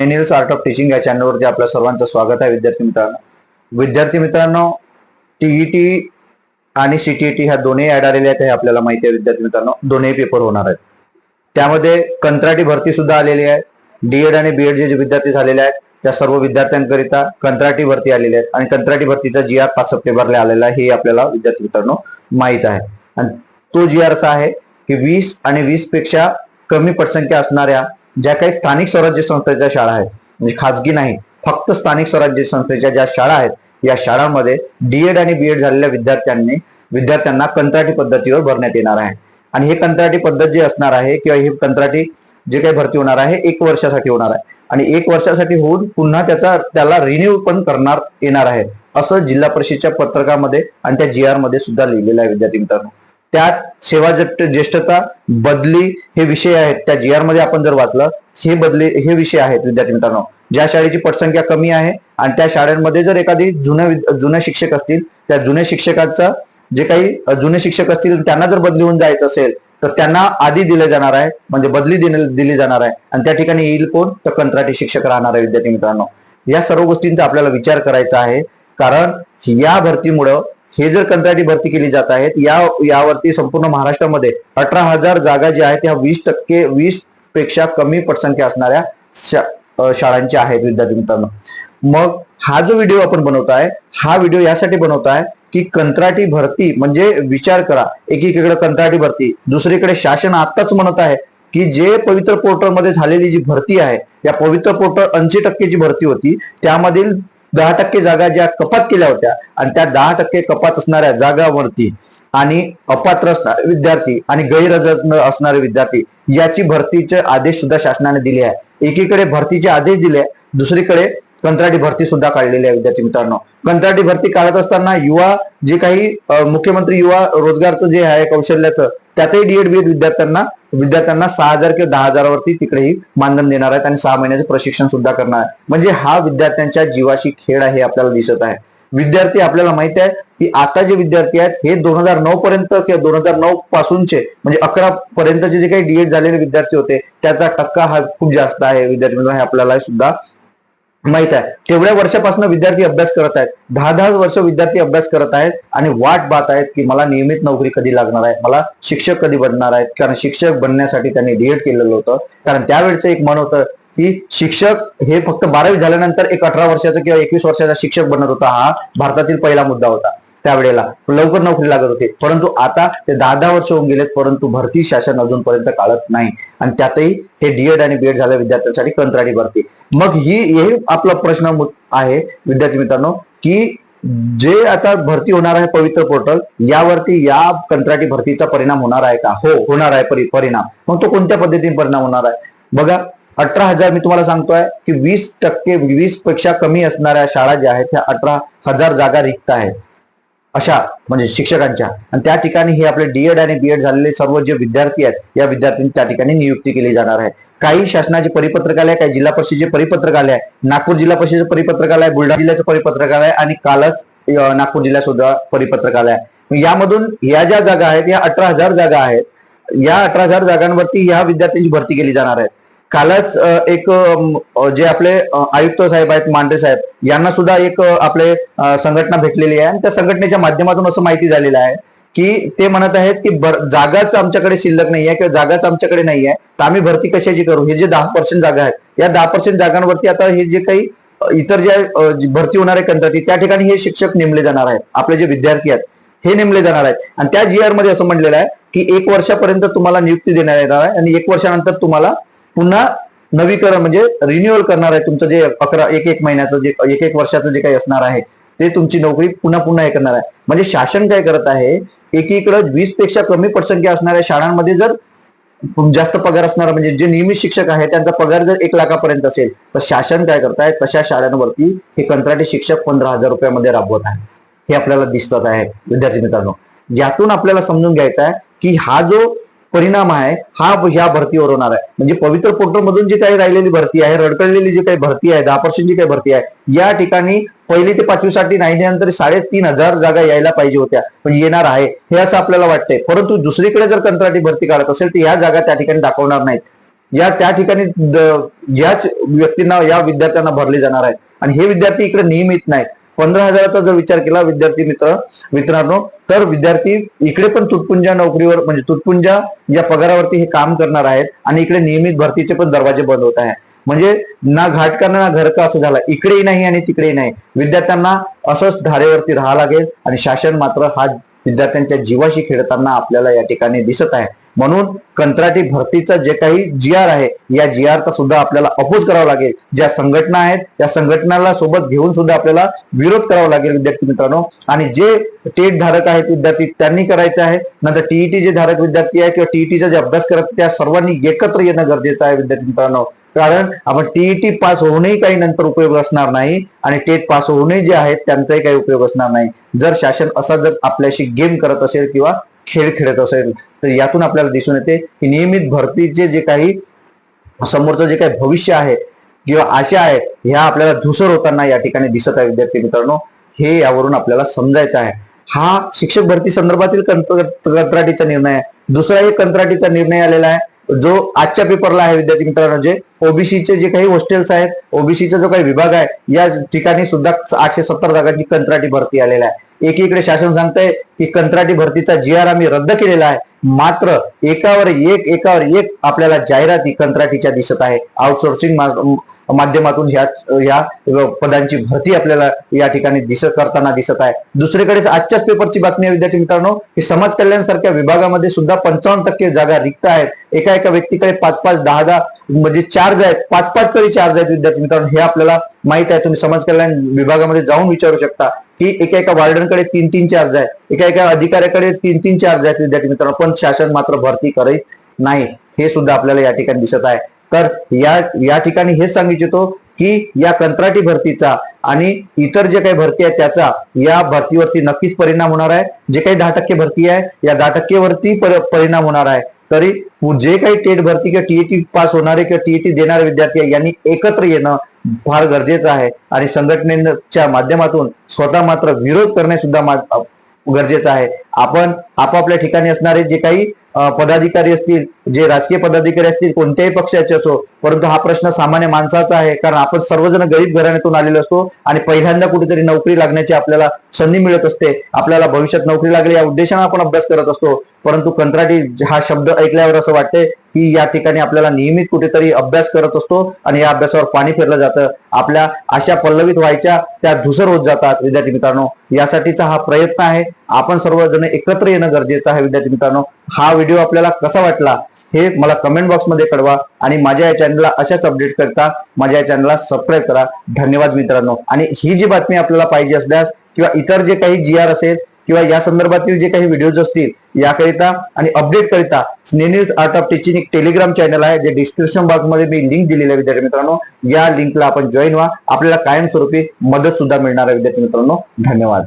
Animals art of teaching या चॅनलवरती आपल्या सर्वांचं स्वागत आहे विद्यार्थी मित्रांनो. विद्यार्थी मित्रांनो टीईटी आणि सीटीईटी ह्या दोन्ही ऍड आलेल्या आहेत हे आपल्याला माहिती आहे विद्यार्थी मित्रांनो. दोन्ही पेपर होणार आहेत. त्यामध्ये कंत्राटी भरती सुद्धा आलेली आहे. डीएड आणि बीएड जे विद्यार्थी झालेले आहेत त्या सर्व विद्यार्थ्यांकरिता कंत्राटी भरती आलेली आहेत. आणि कंत्राटी भरतीचा जी आर पाच सप्टेंबरला आलेला आहे हे आपल्याला विद्यार्थी मित्रांनो माहीत आहे. आणि तो जी आर असा आहे की वीस आणि वीसपेक्षा कमी पटसंख्या असणाऱ्या ज्या काही स्थानिक स्वराज्य संस्थेच्या शाळा आहेत म्हणजे खाजगी नाही फक्त स्थानिक स्वराज्य संस्थेच्या ज्या शाळा आहेत या शाळांमध्ये डीएड आणि बीएड झालेल्या विद्यार्थ्यांनी विद्यार्थ्यांना कंत्राटी पद्धतीवर भरण्यात येणार आहे. आणि हे कंत्राटी पद्धत जी असणार आहे किंवा ही कंत्राटी जे काही भरती होणार आहे एक वर्षासाठी होणार आहे. आणि एक वर्षासाठी होऊन पुन्हा त्याचा त्याला रिन्यू पण करणार येणार आहे असं जिल्हा परिषदेच्या पत्रकामध्ये आणि त्या जी आरमध्ये सुद्धा लिहिलेलं आहे विद्यार्थी मित्रांनो. त्यात सेवा ज्येष्ठता बदली हे विषय आहेत. त्या जी आरमध्ये आपण जर वाचलं हे बदली हे विषय आहेत विद्यार्थी मित्रांनो. ज्या शाळेची पटसंख्या कमी आहे आणि त्या शाळांमध्ये जर एखादी जुन्या जुने शिक्षक असतील त्या जुन्या शिक्षकाचा जे काही जुने शिक्षक असतील त्यांना जर बदली होऊन जायचं असेल तर त्यांना आधी दिले जाणार आहे म्हणजे बदली दिली जाणार आहे. आणि त्या ठिकाणी येईल कोण? तर कंत्राटी शिक्षक राहणार आहे विद्यार्थी मित्रांनो. या सर्व गोष्टींचा आपल्याला विचार करायचा आहे. कारण या भरतीमुळं हे जर कंत्राटी भरती केली जात आहेत या यावरती संपूर्ण महाराष्ट्रामध्ये अठरा हजार जागा ज्या आहेत त्या वीस टक्के वीसपेक्षा कमी पटसंख्या असणाऱ्या शा- शाळांच्या आहेत विद्यार्थी मित्रांनो. मग हा जो व्हिडिओ आपण बनवत आहे हा व्हिडिओ यासाठी बनवत आहे की कंत्राटी भरती म्हणजे विचार करा. एकीकडे कंत्राटी भरती दुसरीकडे शासन आताच म्हणत आहे की जे पवित्र पोर्टलमध्ये झालेली जी भरती आहे या पवित्र पोर्टल ऐंशी टक्केची भरती होती त्यामधील दहा टक्के जागा ज्या कपात केल्या होत्या आणि त्या दहा टक्के कपात असणाऱ्या जागावरती आणि अपात्र असणारे विद्यार्थी आणि गैरहजर असणारे विद्यार्थी याची भरतीचे आदेश सुद्धा शासनाने दिले आहे. एकीकडे भरतीचे आदेश दिले दुसरीकडे कंत्राटी भरती सुद्धा काढलेली आहे विद्यार्थी मित्रांनो. कंत्राटी भरती काढत असताना युवा जे काही मुख्यमंत्री युवा रोजगारचं जे आहे कौशल्याचं त्यातही डीएड बीएड विद्यार्थ्यांना विद्यार्थ्यांना सहा हजार किंवा दहा हजारावरती तिकडेही मानधन देणार आहेत आणि सहा महिन्याचं प्रशिक्षण सुद्धा करणार आहे म्हणजे हा विद्यार्थ्यांच्या जीवाशी खेळ आहे हे आपल्याला दिसत आहे. विद्यार्थी आपल्याला माहीत आहे की आता जे विद्यार्थी आहेत हे दोन हजार नऊ पर्यंत किंवा दोन हजार नऊ पासूनचे म्हणजे अकरा पर्यंतचे जे काही डीएड झालेले विद्यार्थी होते त्याचा टक्का हा खूप जास्त आहे. विद्यार्थी हे आपल्याला सुद्धा माहीत आहे. तेवढ्या वर्षापासून विद्यार्थी अभ्यास करत आहेत. दहा दहा वर्ष विद्यार्थी अभ्यास करत आहेत आणि वाट पाहत आहेत की मला नियमित नोकरी कधी लागणार आहे? मला शिक्षक कधी बनणार आहेत? कारण शिक्षक बनण्यासाठी त्यांनी डीएड केलेलं होतं. कारण त्यावेळेचं एक मन होतं की शिक्षक हे फक्त बारावी झाल्यानंतर एक अठरा वर्षाचा किंवा एकवीस वर्षाचा शिक्षक बनत होता. हा भारतातील पहिला मुद्दा होता. त्यावेळेला. लवकर नोकरी लागत होते. परंतु आता ते दहा दहा वर्ष होऊन गेलेत परंतु भरती शासन अजूनपर्यंत काढत नाही. आणि त्यातही हे डीएड आणि बीएड झाल्या विद्यार्थ्यांसाठी कंत्राटी भरती. मग ही हे आपला प्रश्न आहे विद्यार्थी मित्रांनो की जे आता भरती होणार आहे पवित्र पोर्टल यावरती या कंत्राटी भरतीचा परिणाम होणार आहे का? हो होणार आहे परिणाम. मग तो कोणत्या पद्धतीने परिणाम होणार आहे? बघा अठरा हजार मी तुम्हाला सांगतोय की वीस टक्के वीसपेक्षा कमी असणाऱ्या शाळा ज्या आहेत त्या अठरा हजार जागा रिक्त आहेत. अशा म्हणजे शिक्षकांच्या. आणि त्या ठिकाणी हे आपले डीएड आणि बीएड झालेले सर्व जे विद्यार्थी आहेत या विद्यार्थ्यांनी त्या ठिकाणी नियुक्ती केली जाणार आहे. काही शासनाचे परिपत्रकालय काही जिल्हा परिषदेचे परिपत्रकालय आहे नागपूर जिल्हा परिषदेचं परिपत्रकालय बुलढाणा जिल्ह्याचं परिपत्रकालय आणि कालच नागपूर जिल्ह्यात सुद्धा परिपत्रकालय आहे. यामधून या ज्या जागा आहेत या अठरा हजार जागा आहेत या अठरा हजार जागांवरती या विद्यार्थ्यांची भरती केली जाणार आहे. कालच एक जे आपले आयुक्त साहेब आहेत मांडे साहेब यांना सुद्धा एक आपले संघटना भेटलेली आहे. आणि त्या संघटनेच्या माध्यमातून असं माहिती झालेलं आहे की ते म्हणत आहेत की जागाच आमच्याकडे शिल्लक नाही आहे किंवा जागाच आमच्याकडे नाही आहे. तर आम्ही भरती कशाची करू? हे जे दहा पर्सेंट जागा आहेत या दहा पर्सेंट जागांवरती आता हे जे काही इतर जे भरती होणारे कंत्राटी त्या ठिकाणी हे शिक्षक नेमले जाणार आहेत. आपले जे विद्यार्थी आहेत हे नेमले जाणार आहेत. आणि त्या जी आरमध्ये असं म्हणलेलं आहे की एक वर्षापर्यंत तुम्हाला नियुक्ती देण्यात येणार आहे आणि एक वर्षानंतर तुम्हाला पुन्हा नवीकरण म्हणजे रिन्युअल करणार आहे तुमचं जे अकरा एक एक महिन्याचं जे एक एक वर्षाचं जे काही असणार आहे ते तुमची नोकरी पुन्हा पुन्हा हे करणार आहे. म्हणजे शासन काय करत आहे एकीकडे वीसपेक्षा कमी पटसंख्या असणाऱ्या शाळांमध्ये जर जास्त पगार असणारा म्हणजे जे नियमित शिक्षक आहे त्यांचा पगार जर एक लाखापर्यंत असेल तर शासन काय करताय तशा शाळांवरती हे कंत्राटी शिक्षक पंधरा हजार रुपयामध्ये राबवत आहे हे आपल्याला दिसत आहे विद्यार्थी मित्रांनो. यातून आपल्याला समजून घ्यायचं आहे की हा जो परिणाम आहे हा ह्या भरतीवर होणार आहे. म्हणजे पवित्र पोर्टल मधून जी काही राहिलेली भरती आहे रडकडलेली जी काही भरती आहे दहा पर्सेंट जी काही भरती आहे या ठिकाणी पहिली ते पाचवीसाठी नाही दिल्यानंतर साडेतीन हजार जागा यायला पाहिजे होत्या. पण येणार आहे हे असं आपल्याला वाटतंय. परंतु दुसरीकडे जर कंत्राटी भरती काढत असेल तर या जागा त्या ठिकाणी दाखवणार नाहीत. या त्या ठिकाणी याच व्यक्तींना या विद्यार्थ्यांना भरले जाणार आहेत आणि हे विद्यार्थी इकडे नियमित नाहीत. पंधरा हजाराचा जर विचार केला विद्यार्थी मित्र मित्रांनो तर विद्यार्थी इकडे पण तुटपुंजा नोकरीवर म्हणजे तुटपुंजा या पगारावरती हे काम करणार आहेत आणि इकडे नियमित भरतीचे पण दरवाजे बंद होत आहे म्हणजे ना घाटकांना ना घरका असं झालं इकडेही नाही आणि तिकडेही नाही. विद्यार्थ्यांना असंच धारेवरती राहावं लागेल आणि शासन मात्र हा विद्यार्थ्यांच्या जीवाशी खेळताना आपल्याला या ठिकाणी दिसत आहे. म्हणून कंत्राटी भरतीचा जे काही जी आर आहे या जी आरचा सुद्धा आपल्याला अपोज करावा लागेल. ज्या संघटना आहेत त्या संघटनाला सोबत घेऊन सुद्धा आपल्याला विरोध करावा लागेल विद्यार्थी मित्रांनो. आणि जे टेट धारक आहेत विद्यार्थी त्यांनी करायचं आहे. नंतर टीईटी जे धारक विद्यार्थी आहे किंवा टीईटीचा जे अभ्यास करत त्या सर्वांनी एकत्र येणं गरजेचं आहे विद्यार्थी मित्रांनो. कारण आपण टीईटी पास होऊनही काही नंतर उपयोग असणार नाही आणि टेट पास होऊनही जे आहेत त्यांचाही काही उपयोग असणार नाही. जर शासन असा जर आपल्याशी गेम करत असेल किंवा खेळ खेळत असेल तर यातून आपल्याला दिसून येते की नियमित भरतीचे जे काही समोरचं जे काही भविष्य आहे किंवा आशा आहे ह्या आपल्याला धुसर होताना या ठिकाणी दिसत आहे विद्यार्थी मित्रांनो. हे यावरून आपल्याला समजायचं आहे. हा शिक्षक भरती संदर्भातील कंत्र- कंत्राटीचा निर्णय आहे. दुसरा एक कंत्राटीचा निर्णय आलेला आहे जो आजच्या पेपरला आहे विद्यार्थी मित्रांनो जे ओबीसीचे जे काही हॉस्टेल्स आहेत ओबीसीचा जो काही विभाग आहे या ठिकाणी सुद्धा आठशे सत्तर जागांची कंत्राटी भरती आलेला आहे. एकीकडे शासन सांगतंय की कंत्राटी भरतीचा जी आर आम्ही रद्द केलेला आहे. मात्र एकावर एक एकावर एक आपल्याला जाहिराती कंत्राटीच्या दिसत आहे. आउटसोर्सिंग माध्यमातून ह्या या पदांची भरती आपल्याला या ठिकाणी दिसत करताना दिसत आहे. दुसरीकडे आजच्याच पेपरची बातमी आहे विद्यार्थी मित्रांनो की समाज कल्याण सारख्या विभागामध्ये सुद्धा पंचावन्न टक्के जागा रिक्त आहेत. एका एका व्यक्तीकडे पाच पाच दहा दहा म्हणजे चार्ज आहेत पाच पाच तरी चार्ज आहेत विद्यार्थी मित्रांनो हे आपल्याला माहीत आहे. तुम्ही समाज कल्याण विभागामध्ये जाऊन विचारू शकता. की एका एका वार्डनकडे तीन तीन चार्ज आहे. एका एका अधिकाऱ्याकडे तीन तीन चार्ज आहेत विद्यार्थी मित्रांनो. पण शासन मात्र भरती करीत नाही. हे सुद्धा आपल्याला या ठिकाणी दिसत आहे. तर या या ठिकाणी हेच सांगू इच्छितो की या कंत्राटी भरतीचा आणि इतर जे काही भरती आहे त्याचा या भरतीवरती नक्कीच परिणाम होणार आहे. जे काही दहा टक्के भरती आहे या दहा टक्केवरती परिणाम होणार आहे. तरी जे काही टेट भरती किंवा टीईटी पास होणारे किंवा टीईटी देणारे विद्यार्थी आहे यांनी एकत्र येणं फार गरजेचं आहे. आणि संघटनेच्या माध्यमातून स्वतः मात्र विरोध करणे सुद्धा गरजेचं आहे. आपण आपापल्या ठिकाणी असणारे जे काही पदाधिकारी असतील जे राजकीय पदाधिकारी असतील कोणत्याही पक्षाचे असो परंतु हा प्रश्न सामान्य माणसाचा आहे कारण आपण सर्वजण गरीब घराण्यातून आलेलो असतो आणि पहिल्यांदा कुठेतरी नोकरी लागण्याची आपल्याला संधी मिळत असते. आपल्याला भविष्यात नोकरी लागली या उद्देशाने आपण अभ्यास करत असतो. परंतु कंत्राटी हा शब्द ऐकल्यावर असं वाटते की या ठिकाणी आपल्याला नियमित कुठेतरी अभ्यास करत असतो आणि या अभ्यासावर पाणी फिरलं जातं. आपल्या आशा पल्लवित व्हायच्या त्या धुसर होत जातात. विद्यार्थी मित्रांनो यासाठीचा हा प्रयत्न आहे. आपण सर्वजण एकत्र येणं गरजेचं आहे विद्यार्थी मित्रांनो. हा व्हिडिओ आपल्याला कसा वाटला हे मला कमेंट बॉक्समध्ये कळवा आणि माझ्या या चॅनलला अशाच अपडेट करता माझ्या या चॅनलला सबस्क्राईब करा. धन्यवाद मित्रांनो. आणि ही जी बातमी आपल्याला पाहिजे असल्यास किंवा इतर जे काही जी आर असेल किंवा या संदर्भातील जे काही व्हिडिओज असतील याकरिता आणि अपडेट करिता स्नेनिल्स आर्ट ऑफ टीचिंग एक टेलिग्राम चॅनल आहे जे डिस्क्रिप्शन बॉक्समध्ये मी लिंक दिलेली आहे विद्यार्थी मित्रांनो. या लिंकला आपण जॉईन व्हा. आपल्याला कायमस्वरूपी मदत सुद्धा मिळणार आहे विद्यार्थी मित्रांनो. धन्यवाद.